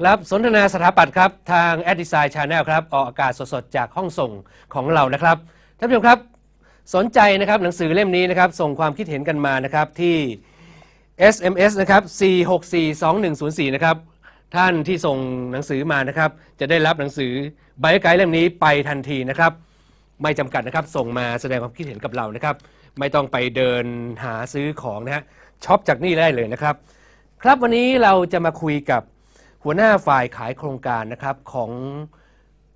ครับสนทนาสถาปัตย์ครับ ทาง a d d e s i g n Channel ครับ ออกอากาศสดๆ จากห้องส่งของเรานะครับท่านผู้ชมครับ สนใจนะครับหนังสือเล่มนี้นะครับ ส่งความคิดเห็นกันมานะครับที่ SMS นะครับ 4642104 นะครับ ท่านที่ส่งหนังสือมานะครับ จะได้รับหนังสือไบไกด์เล่มนี้ไปทันทีนะครับ ไม่จำกัดนะครับ ส่งมาแสดงความคิดเห็นกับเรานะครับ ไม่ต้องไปเดินหาซื้อของนะฮะช็อปจากนี่ได้เลยนะครับ ครับวันนี้เราจะมาคุยกับ หัวหน้าฝ่ายขายโครงการนะครับของ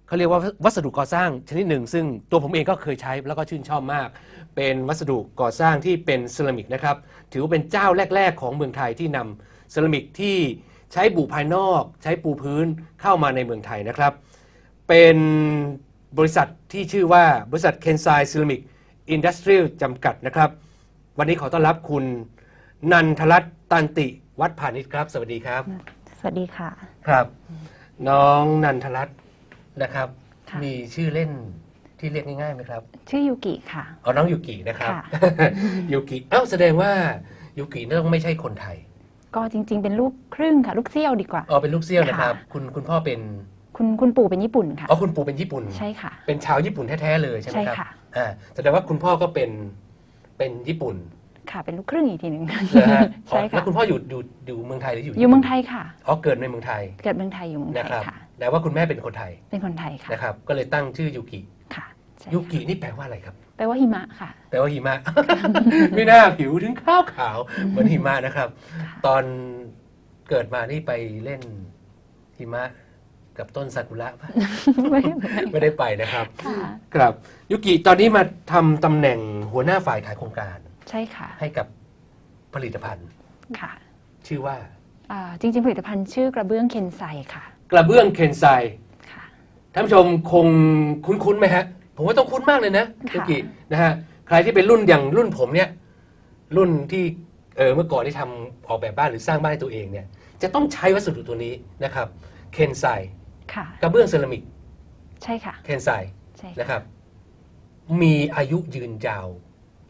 เขาเรียกว่าวัสดุก่อสร้างชนิดหนึ่ง ซึ่งตัวผมเองก็เคยใช้แล้วก็ชื่นชอบมาก เป็นวัสดุก่อสร้างที่เป็นเซรามิกนะครับถือว่าเป็นเจ้าแรก ๆ ของเมืองไทยที่นำเซรามิกที่ใช้บุภายนอก ใช้ปูพื้นเข้ามาในเมืองไทยนะครับ เป็นบริษัทที่ชื่อว่าบริษัทเคนไซเซรามิกอินดัสทรีจำกัดนะครับ วันนี้ขอต้อนรับคุณนันทรัตน์ตันติวัดพาณิชย์ครับ สวัสดีครับ สวัสดีค่ะ ครับ น้องนันทรัตน์นะครับ ค่ะ มีชื่อเล่นที่เรียกง่ายๆไหมครับชื่อยูกิค่ะ เอาน้องยูกินะครับค่ะ ยูกิเอ้าแสดงว่ายูกินี่ต้องไม่ใช่คนไทยก็จริง ๆ เป็นลูกครึ่งค่ะ ลูกเซี่ยวดีกว่า อ๋อเป็นลูกเซี่ยวนะครับค่ะคุณคุณพ่อเป็นคุณคุณปู่เป็นญี่ปุ่นค่ะ อ๋อคุณปู่เป็นญี่ปุ่น ใช่ค่ะ เป็นชาวญี่ปุ่นแท้ๆเลยใช่ไหมใช่ครับค่ะ อ่าแสดงว่าคุณพ่อก็เป็นเป็นญี่ปุ่น ค่ะเป็นลูกครึ่งอีกทีหนึ่งนะฮะอ๋อใช่แล้วค่ะคุณพ่ออยู่อยู่อยู่เมืองไทยหรืออยู่อยู่เมืองไทยค่ะ อ๋อเกิดในเมืองไทยเกิดเมืองไทยอยู่เมืองไทนะยครับค่ะ แต่ว่าคุณแม่เป็นคนไทยเป็นคนไทยค่ะนะครับ ก็เลยตั้งชื่อยูกิค่ะใช่ยูกินี่แปลว่าอะไรครับ แปลว่าหิมะค่ะ แปลว่าหิมะ ไม่น่าผิวถึงขาวขาวๆเหมือนหิมะนะครับ ตอนเกิดมานี่ไปเล่นหิมะกับต้นซากุระปะ ไม่ไม่ไม่ได้ไปนะครับ ค่ะ ครับยุกิตอนนี้มาทำตำแหน่งหัวหน้าฝ่ายขายโครงการ ใช่ค่ะให้กับผลิตภัณฑ์ ค่ะชื่อว่าอ่าจริงๆ ผลิตภัณฑ์ชื่อกระเบื้องเคนไซค่ะกระเบื้องเคนไซค่ะ ท่านผู้ชมคงคุ้นๆไหมฮะ ผมว่าต้องคุ้นมากเลยนะค่ะยุกินะฮะใครที่เป็นรุ่นอย่างรุ่นผมเนี่ย รุ่นที่เออเมื่อก่อนที่ทำออกแบบบ้านหรือสร้างบ้านให้ตัวเองเนี่ย จะต้องใช้วัสดุตัวนี้นะครับเคนไซค่ะ กระเบื้องเซรามิกใช่ค่ะเคนไซใช่ค่ะนะครับ มีอายุยืนยาว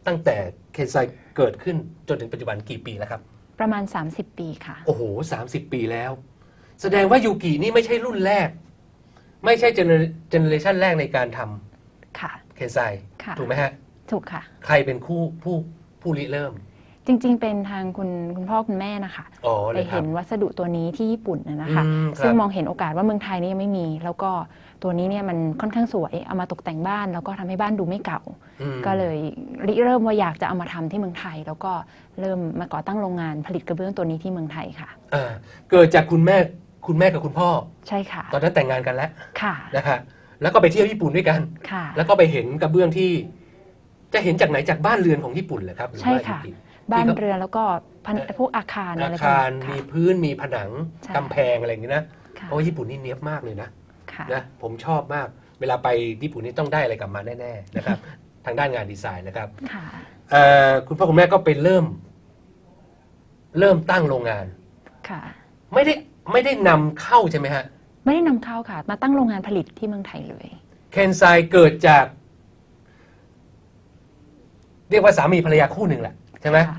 ตั้งแต่เคนไซเกิดขึ้นจนถึงปัจจุบันกี่ปีแล้วครับ ประมาณ 30 ปีค่ะ โอ้โหสามสิบปีแล้ว แสดงว่ายูกินี่ไม่ใช่รุ่นแรก ไม่ใช่เจเนอเรชันแรกในการทค่ะำเคนไซค่ะ ถูกไหมฮะ ถูกค่ะ ใครเป็นคู่ผู้ผู้ริเริ่ม จริง ๆ เป็นทางคุณคุณพ่อคุณแม่นะคะอ๋อไปเลยครัเห็บ นวัสดุตัวนี้ที่ญี่ปุ่นน่ะนะคะ อืมครับ ซึ่งมองเห็นโอกาสว่าเมืองไทยนี่ยังไม่มี แล้วก็ตัวนี้เนี่ยมันค่อนข้างสวยเอามาตกแต่งบ้าน แล้วก็ทำให้บ้านดูไม่เก่า อืม ก็เลยริเริ่มว่าอยากจะเอามาทำที่เมืองไทย แล้วก็เริ่มมาก่อตั้งโรงงานผลิตกระเบื้องตัวนี้ที่เมืองไทยค่ะ อ่าเกิดจากคุณแม่คุณแม่กับคุณพ่อ ใช่ค่ะตอนนั้นแต่งงานกันแล้วค่ะนะฮะแล้วก็ไปเที่ยวญี่ปุ่นด้วยกัน ค่ะ แล้วก็ไปเห็นกระเบื้องที่ จะเห็นจากไหนจากบ้านเรือนของญี่ปุ่นเหรอครับหรือใช่ว่าค่ะยูกิ บ้านที่เขาเรือนแล้วก็พันพวกอาคารอาอะไรพวกคารนี้มีค่ะพื้นมีผนังใช่กำแพงอะไรอย่างนี้นะค่ะเพราะว่าญี่ปุ่นนี่เนี้ยบมากเลยนะค่ะนะผมชอบมาก เวลาไปญี่ปุ่นนี่ต้องได้อะไรกลับมาแน่ๆนะครับ ทางด้านงานดีไซน์นะครับค่ะเอ่อคุณพ่อคุณแม่ก็ไปเริ่ม เริ่มตั้งโรงงานค่ะไม่ได้ไม่ได้นำเข้าใช่ไหมฮะไม่ได้นำเข้าค่ะ มาตั้งโรงงานผลิตที่เมืองไทยเลยเคนไซเกิดจาก เรียกว่าสามีภรรยาคู่หนึ่งแหละ ใช่ไหมค่ะ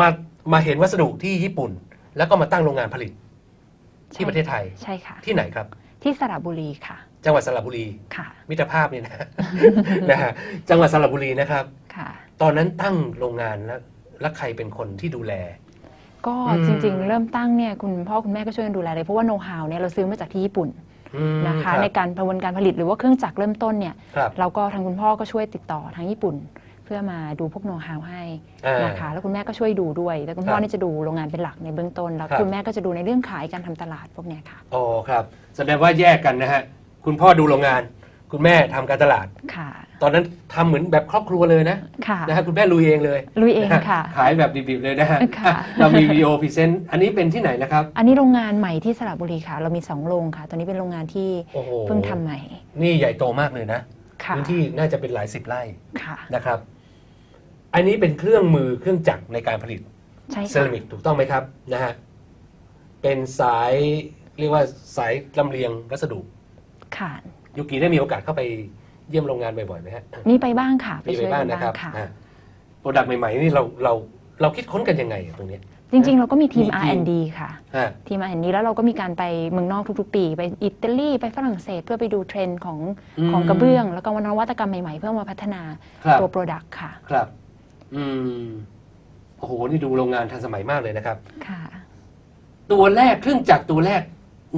มามาเห็นวัสดุที่ญี่ปุ่น แล้วก็มาตั้งโรงงานผลิต ที่ประเทศไทยใช่ค่ะ ที่ไหนครับ ที่สระบุรีค่ะ จังหวัดสระบุรีค่ะ มิตรภาพนี่นะนะฮะจังหวัดสระบุรีนะครับค่ะ ตอนนั้นตั้งโรงงานแล้วแล้วใครเป็นคนที่ดูแลก็อืมจริงๆ เริ่มตั้งเนี่ยคุณพ่อคุณแม่ก็ช่วยกันดูแลเลยเพราะว่าโน้ตฮาวเนี่ยเราซื้อมาจากที่ญี่ปุ่นอืมนะคะรับในการกระบวนการผลิตหรือว่าเครื่องจักรเริ่มต้นเนี่ยครับเราก็ทางคุณพ่อก็ช่วยติดต่อทางญี่ปุ่น เพื่อมาดูพวกโน้ตฮาวให้อ่านะคะแล้วคุณแม่ก็ช่วยดูด้วย แต่คุณพ่อครับนี่จะดูโรงงานเป็นหลักในเบื้องต้น แล้วครับคุณแม่ก็จะดูในเรื่องขายการทำตลาดพวกเนี้ยค่ะอ๋อครับ แสดงว่าแยกกันนะฮะคุณพ่อดูโรงงาน คุณแม่ทำการตลาดค่ะ ตอนนั้นทำเหมือนแบบครอบครัวเลยนะค่ะนะฮะคุณแม่ลุยเองเลยลุยเองนฮค่ะ ขายแบบดิบๆเลยนะฮะค่ะเรามีวิดีโอพรีเซนต์อันนี้เป็นที่ไหนนะครับ อันนี้โรงงานใหม่ที่สระบุรีค่ะ เรามีสองโรงค่ะ ตอนนี้เป็นโรงงานที่โอ้โหเพิ่งทำใหม่ นี่ใหญ่โตมากเลยนะค่ะพื้นที่น่าจะเป็นหลายสิบไร่ค่ะนะครับ อันนี้เป็นเครื่องมือเครื่องจักรในการผลิตใช่เซค่ะรามิกถูกต้องไหมครับนะฮะเป็นสายเรียกว่าสายลำเลียงวัสดุ ค่ะ ยูกิได้มีโอกาสเข้าไปเยี่ยมโรงงานบ่อยๆไหมฮะมีไปบ้างค่ะมีไปช่วยบ้างกันนะครับค่ะ โปรดักต์ใหม่ๆนี่เราเราเราคิดค้นกันยังไงอะตรงเนี้ย จริงๆ เราก็มีทีม มีทีม R&D ค่ะ ฮะ ทีม R&D แล้วเราก็มีการไปเมืองนอกทุกๆ ปี ไปอิตาลีไปฝรั่งเศสเพื่อไปดูเทรนด์ของอืม ของกระเบื้อง แล้วก็นวัตกรรมใหม่ๆ เพื่อมาพัฒนาครับตัว Product ค่ะ ครับ อืมโอ้โหนี่ดูโรงงานทันสมัยมากเลยนะครับ ค่ะ ตัวแรกเครื่องจักรตัวแรก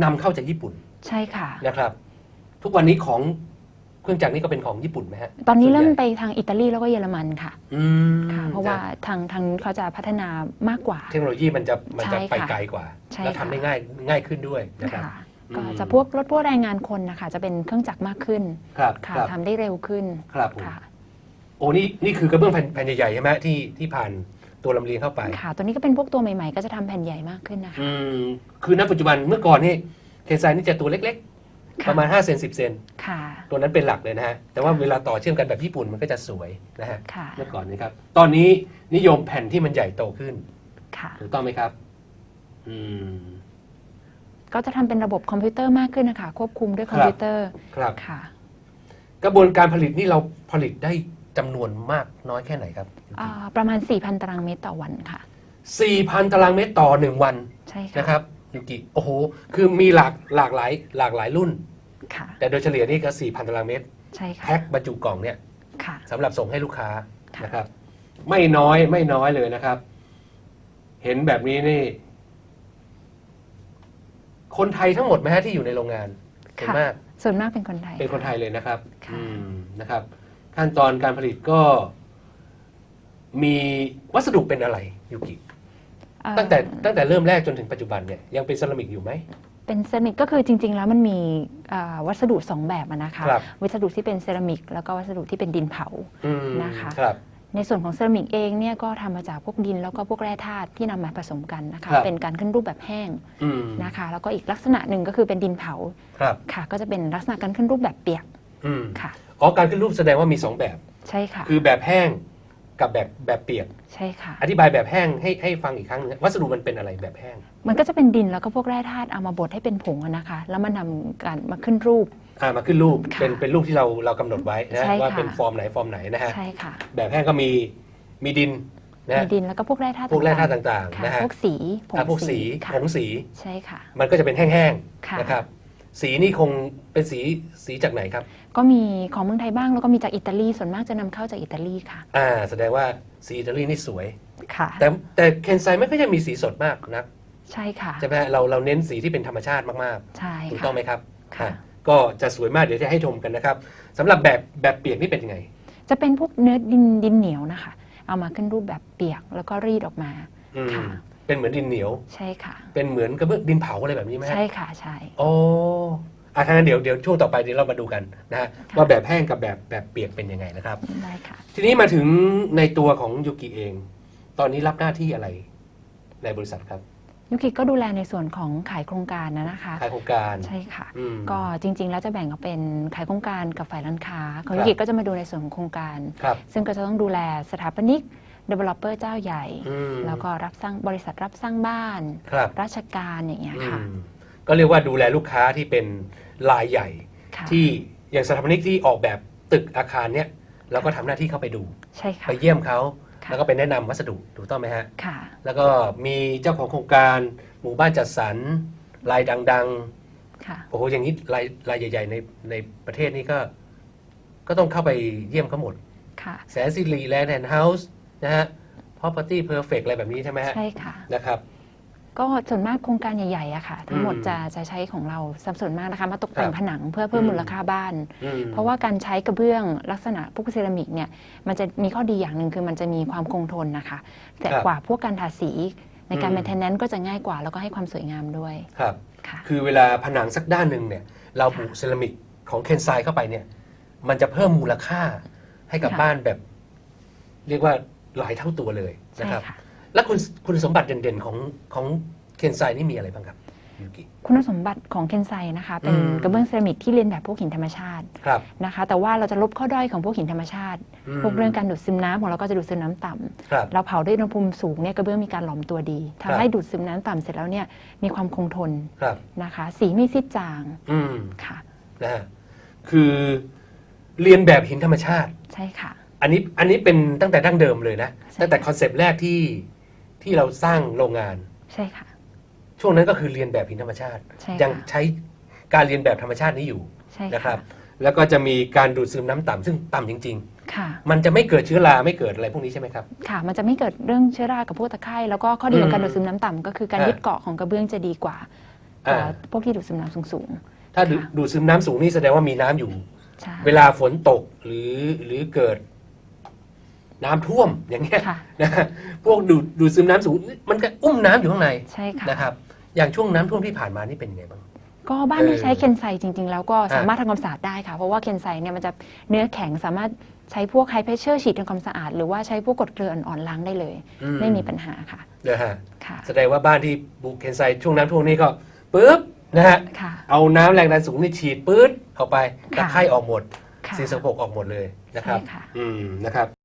นำเข้าจากญี่ปุ่นใช่ค่ะ นะครับ ทุกวันนี้ของเครื่องจักรนี่ก็เป็นของญี่ปุ่นไหมฮะตอนนี้ส่วเริ่ใหมญ่ไปทางอิตาลีแล้วก็เยอรมันค่ะอืมค่ะ เพราะว่าทางทางนู้นเขาจะพัฒนามากกว่า เทคโนโลยีมันจะมันจะใช่ค่ะไปไกลกว่า ใช่แล้วค่ะทำได้ง่ายง่ายขึ้นด้วยนะครับ ค่ะ อืม ก็จะพวกลดพวกแรงงานคนนะคะ จะเป็นเครื่องจักรมากขึ้น ครับค่ะครับทำได้เร็วขึ้น ครับผม ค่ะ โอ้นี่นี่คือกระเบื้องแผ่นแผ่นใหญ่ๆใช่ไหมที่ที่ผ่านตัวลำเลียงเข้าไป ค่ะ ตัวนี้ก็เป็นพวกตัวใหม่ๆ ก็จะทำแผ่นใหญ่มากขึ้นนะคะ อืมคือณปัจจุบันเมื่อก่อนนี่เทนไซน์นี่จะตัวเล็กๆ ค่ประมาณ5เซน10เซนค่ะ ตัวนั้นเป็นหลักเลยนะฮะ แต่ว่าเวลาต่อเชื่อมกันแบบญี่ปุ่นมันก็จะสวยนะฮะค่ะ เมื่อก่อนนี้ครับ ตอนนี้นิยมแผ่นที่มันใหญ่โตขึ้น ค่ะ ถูกต้องไหมครับ อืม ก็จะทำเป็นระบบคอมพิวเตอร์มากขึ้นนะคะ ควบคุมด้วยคอมพิวเตอร์ ครับ ค่ะ กระบวนการผลิตนี่เราผลิตได้ จำนวนมากน้อยแค่ไหนครับ อ่าประมาณ 4,000 ตารางเมตรต่อวันค่ะ 4,000 ตารางเมตรต่อหนึ่งวันใช่ค่ะนะครับยูกิโอ้โหคือมีหลากหลากหลายหลากหลายรุ่น ค่ะ แต่โดยเฉลี่ยนี่ก็4,000 ตารางเมตรใช่ค่ะแพ็คบรรจุกล่องเนี่ยค่ะ สำหรับส่งให้ลูกค้าค่ะ นะครับ ไม่น้อยไม่น้อยเลยนะครับ เห็นแบบนี้นี่ คนไทยทั้งหมดไหมฮะที่อยู่ในโรงงานส่วนมาก ส่วนมากเป็นคนไทย เป็นคนไทยเลยนะครับ ค่ะ อืม นะครับ ขั้นตอนการผลิตก็มีวัสดุเป็นอะไรยูกิเอ่อตั้งแต่ตั้งแต่เริ่มแรกจนถึงปัจจุบันเนี่ยยังเป็นเซรามิกอยู่ไหมเป็นเซรามิกก็คือจริง ๆ แล้วมันมีอ่าวัสดุสองแบบอะนะคะครับวัสดุที่เป็นเซรามิกแล้วก็วัสดุที่เป็นดินเผาอืมนะคะครับในส่วนของเซรามิกเองเนี่ยก็ทำมาจากพวกดินแล้วก็พวกแร่ธาตุที่นำมาผสมกันนะคะครับเป็นการขึ้นรูปแบบแห้งอืมนะคะ แล้วก็อีกลักษณะหนึ่งก็คือเป็นดินเผาครับค่ะ ก็จะเป็นลักษณะการขึ้นรูปแบบเปียกอืมค่ะ อ๋อการขึ้นรูปแสดงว่ามีสองแบบ ใช่ค่ะ คือแบบแห้งกับแบบแบบเปียก ใช่ค่ะ อธิบายแบบแห้งให้ให้ฟังอีกครั้งหนึงวัสดุมันเป็นอะไรแบบแห้ง มันก็จะเป็นดินแล้วก็พวกแร่ธาตุเอามาบดให้เป็นผงอะนะคะ แล้วมานำการมาขึ้นรูป อ่ามาขึ้นรูปค่ะเป็นเป็นรูปที่เราเรากำหนดไว้นะใช่ว่าค่ะเป็นฟอร์มไหนฟอร์มไหนนะฮะใช่ค่ะ แบบแห้งก็มีมีดินนะมีดินแล้วก็พวกแร่ธาตุพวกแร่ธาตุต่างต่างๆๆค่ะนะฮะพวกสีผงอ่าพวกสีค่ะผงสี ใช่ค่ะ มันก็จะเป็นแห้งค่ะ ๆนะครับ สีนี่คงเป็นสีสีจากไหนครับ ก็มีของเมืองไทยบ้างแล้วก็มีจากอิตาลีส่วนมากจะนำเข้าจากอิตาลีค่ะ อ่า แสดงว่าสีอิตาลีนี่สวย ค่ะ แต่แต่เคนไซไม่ค่อยจะมีสีสดมากนะใช่ค่ะ ใช่ไหมฮะเราเราเน้นสีที่เป็นธรรมชาติมากใช่ๆ ถูกค่ะต้องไหมครับค่ะ อะก็จะสวยมากเดี๋ยวจะให้ชมกันนะครับสำหรับแบบแบบเปียกนี่เป็นยังไง จะเป็นพวกเนื้อดินดินเหนียวนะคะ เอามาขึ้นรูปแบบเปียกแล้วก็รีดออกมา อืมค่ะ เป็นเหมือนดินเหนียว ใช่ค่ะ เป็นเหมือนกระเบื้องดินเผาอะไรแบบนี้ไหมฮะใช่ค่ะใช่ โอ้อะทางนั้นเดี๋ยวเดี๋ยวช่วงต่อไปเดี๋ยวเรามาดูกันนะฮะค่ะ ว่าแบบแห้งกับแบบแบบเปียกเป็นยังไงนะครับ ได้ค่ะ ทีนี้มาถึงในตัวของยูกิเอง ตอนนี้รับหน้าที่อะไร ในบริษัทครับยุกิก็ดูแลในส่วนของขายโครงการนะนะคะ ขายโครงการใช่ค่ะ อืม ก็จริง ๆ แล้วจะแบ่งออกเป็นขายโครงการกับฝ่ายร้านค้าของครับ ยุกิก็จะมาดูในส่วนของโครงการ ครับ ซึ่งก็จะต้องดูแลสถาปนิก developer เจ้าใหญ่อืมแล้วก็รับสร้างบริษัทรับสร้างบ้านครับราชการอย่างเงี้ยค่ะอืมก็เรียกว่าดูแลลูกค้าที่เป็นรายใหญ่ค่ะที่อย่างสถาปนิกที่ออกแบบตึกอาคารเนี้ยเราก็ทำหน้าที่เข้าไปดูใช่ค่ะไปเยี่ยมเขาค่ะแล้วก็ไปแนะนำวัสดุถูกต้องไหมฮะค่ะ แล้วก็มีเจ้าของโครงการหมู่บ้านจัดสรรรายดังค่ะๆโอ้โหอย่างนี้รายรายใหญ่ ๆ ในในประเทศนี้ก็ ก็ต้องเข้าไปเยี่ยมเขาหมดค่ะแสนสิริแลนด์แอนด์เฮาส์ นะฮะ property perfect อะไรแบบนี้ใช่ไหมฮะใช่ค่ะ นะครับ ก็ส่วนมากโครงการใหญ่ๆอะค่ะ ทั้งหมดอืมจะจะใช้ของเราสัดส่วนมากนะคะ มาตกแต่คงรับผนังเพื่อเพิ่มอืมมูลค่าบ้าน อืม เพราะว่าการใช้กระเบื้องลักษณะพวกเซรามิกเนี่ยมันจะมีข้อดีอย่างหนึ่งคือมันจะมีความคงทนนะคะ แต่ครับกว่าพวกการทาสีในการอืม เมนเทนแนนซ์ก็จะง่ายกว่า แล้วก็ให้ความสวยงามด้วยครับ ค่ะ คือเวลาผนังสักด้านหนึ่งเนี่ย เราบุเซรามิกของเคนไซเข้าไปเนี่ย มันจะเพิ่มมูลค่าให้กับค่ะ บ้านแบบ เรียกว่า หลายเท่าตัวเลยใช่นะครับค่ะแล้วคุณคุณสมบัติเด่นๆของของเคนไซนี่มีอะไรบ้างครับยูกิคุณสมบัติของเคนไซนะคะ เป็นอืมกระเบื้องเซรามิกที่เรียนแบบพวกหินธรรมชาติครับนะคะ แต่ว่าเราจะลบข้อด้อยของพวกหินธรรมชาติมพวกเรื่องการดูดซึมน้ำของเราก็จะดูดซึมน้ำต่ำครับเราเผาด้วยอุณหภูมิสูงเนี่ยกระเบื้องมีการหลอมตัวดีทำครับให้ดูดซึมน้ำต่ำเสร็จแล้วเนี่ยมีความคงทนครับนะคะ สีไม่ซีดจางอืมค่ะนะฮะคือเรียนแบบหินธรรมชาติใช่ค่ะ อันนี้อันนี้เป็นตั้งแต่ดั้งเดิมเลยนะ ใช่ ตั้งแต่คอนเซปต์แรกที่ที่เราสร้างโรงงาน ใช่ค่ะ ช่วงนั้นก็คือเรียนแบบหินธรรมชาติ ใช่ยังค่ะใช้การเรียนแบบธรรมชาตินี้อยู่ใช่นะครับ แล้วก็จะมีการดูดซึมน้ำต่ำซึ่งต่ำจริง ค่ะ ๆ มันจะไม่เกิดเชื้อราไม่เกิดอะไรพวกนี้ใช่ไหมครับ ค่ะ มันจะไม่เกิดเรื่องเชื้อรากับพวกตะไคร่แล้วก็ข้อดีของการอืมดูดซึมน้ำต่ำก็คือการอ่ายึ ยึดเกาะของกระเบื้องจะดีกว่าอ่า กว่าพวกที่ดูดซึมน้ำสูง ถ้าดูค่ะ ดูดซึมน้ำสูงนี่แสดงว่ามีน้ำอยู่ ๆใช่ เวลาฝนตกหรือหรือเกิด น้ำท่วมอย่างเงี้ยค่ะนะฮะพวกดูดดูดซึมน้ำสูงมันก็อุ้มน้ำอยู่ข้างในใช่ค่ะนะครับ อย่างช่วงน้ำท่วมที่ผ่านมานี่เป็นยังไงบ้างก็บ้านที่เออใช้เคนไซจริง ๆ แล้วก็อ่าสามารถทำความสะอาดได้ค่ะ เพราะว่าเคนไซเนี่ยมันจะเนื้อแข็งสามารถใช้พวกไฮเพรสเชอร์ฉีดทำความสะอาด หรือว่าใช้พวกกรดเกลืออ่อนๆล้างได้เลย ไม่มีปัญหาค่ะนะฮะค่ะแสดงว่าบ้านที่บุกเคนไซช่วงน้ำท่วมนี่ก็ปุ๊บนะฮะค่ะเอาน้ำแรงดันสูงนี่ฉีดปื๊ดออกไปค่ะตะไคร่ออกหมดค่ะสิ่งสกปรกออกหมดเลยนะครับใช่ค่ะอืมนะครับ